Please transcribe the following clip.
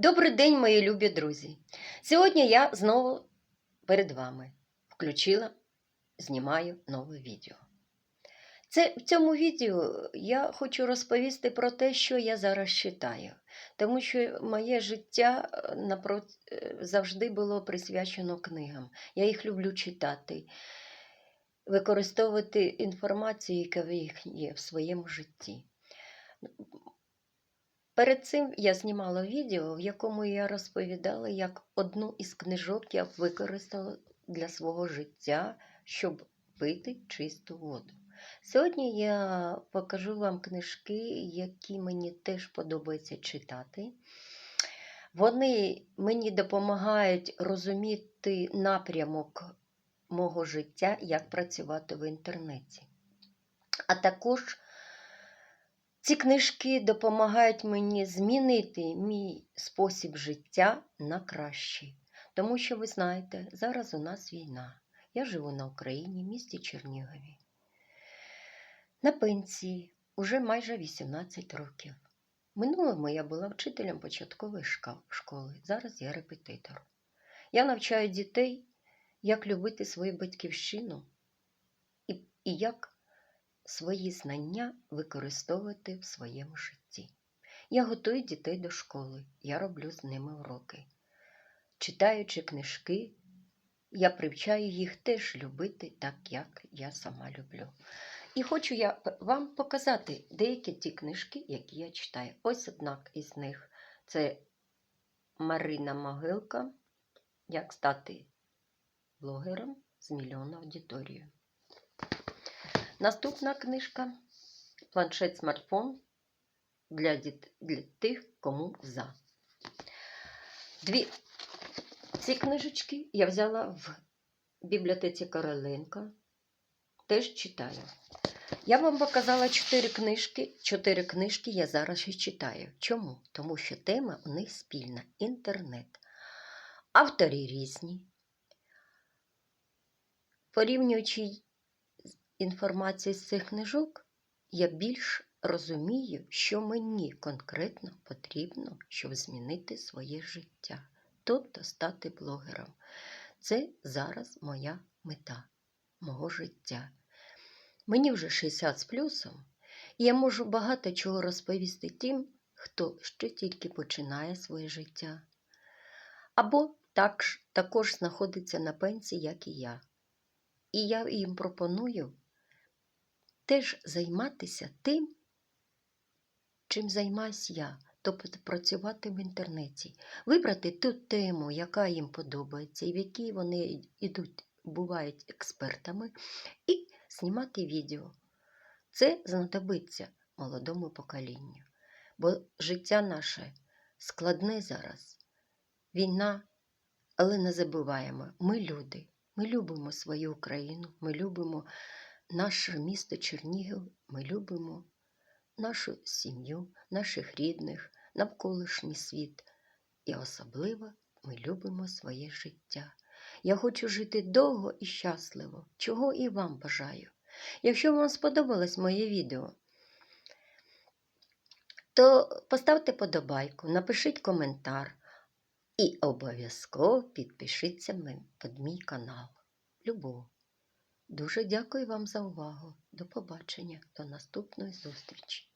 Добрий день, мої любі друзі! Сьогодні я знову перед вами включила, знімаю нове відео. Це, в цьому відео я хочу розповісти про те, що я зараз читаю, тому що моє життя е, напрот... е, завжди було присвячено книгам. Я їх люблю читати, використовувати інформацію, яка в їх є в своєму житті. Перед цим я знімала відео, в якому я розповідала, як одну із книжок я використала для свого життя, щоб пити чисту воду. Сьогодні я покажу вам книжки, які мені теж подобається читати. Вони мені допомагають розуміти напрямок мого життя, як працювати в інтернеті. А також ці книжки допомагають мені змінити мій спосіб життя на кращий. Тому що, ви знаєте, зараз у нас війна. Я живу на Україні, в місті Чернігові. На пенсії уже майже 18 років. Минулому я була вчителем початкової школи, зараз я репетитор. Я навчаю дітей, як любити свою батьківщину і, і як свої знання використовувати в своєму житті. Я готую дітей до школи, я роблю з ними уроки. Читаючи книжки, я привчаю їх теж любити так, як я сама люблю. І хочу я вам показати деякі ті книжки, які я читаю. Ось одна із них це Марина Могилка. Як стати блогером з мільйонною аудиторією. Наступна книжка планшет-смартфон для, діт... для тих, кому за. Дві ці книжечки я взяла в бібліотеці Короленка. Теж читаю. Я вам показала чотири книжки. Чотири книжки я зараз ще читаю. Чому? Тому що тема у них спільна інтернет. Автори різні. Порівнюючи інформацію з цих книжок, я більш розумію, що мені конкретно потрібно, щоб змінити своє життя, тобто стати блогером. Це зараз моя мета мого життя. Мені вже 60 з плюсом, і я можу багато чого розповісти тим, хто ще тільки починає своє життя. Або так, також знаходиться на пенсії, як і я. І я їм пропоную теж займатися тим, чим займаюсь я, тобто працювати в інтернеті, вибрати ту тему, яка їм подобається, і в якій вони йдуть, бувають експертами, і знімати відео. Це знадобиться молодому поколінню, бо життя наше складне зараз. Війна, але не забуваємо, ми люди, ми любимо свою Україну, ми любимо наше місто Чернігів, ми любимо нашу сім'ю, наших рідних, навколишній світ. І особливо ми любимо своє життя. Я хочу жити довго і щасливо, чого і вам бажаю. Якщо вам сподобалось моє відео, то поставте подобайку, напишіть коментар і обов'язково підпишіться під мій канал. Любов. Дуже дякую вам за увагу. До побачення, до наступної зустрічі.